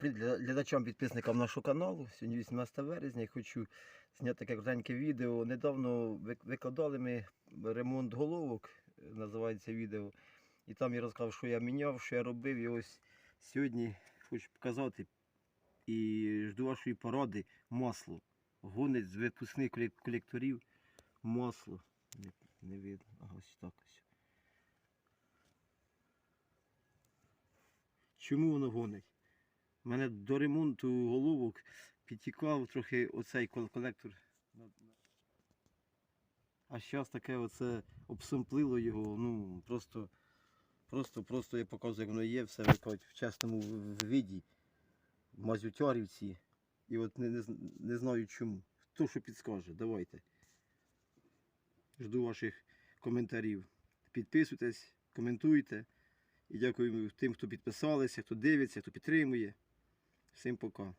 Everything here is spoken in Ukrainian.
Глядачам, підписникам нашого каналу. Сьогодні 18 березня. Я хочу зняти таке коротеньке відео. Недавно викладали ми ремонт головок, е, називається відео. І там я розказав, що я міняв, що я робив. І ось сьогодні хочу показати і жду вашої поради масло. Гонить з випускних колекторів масло. Не, не видно. Ага, ось так ось. Чому воно гонить? Мене до ремонту головок підтікав трохи оцей колектор. А зараз таке оце обсумплило його, ну просто, просто, просто я показую, як воно є, все викладуть в чесному в- в мазютярівці. І от не, не, не знаю чому. Хто що підскаже, давайте. Жду ваших коментарів. Підписуйтесь, коментуйте. І дякую тим, хто підписалися, хто дивиться, хто підтримує. sem pocó.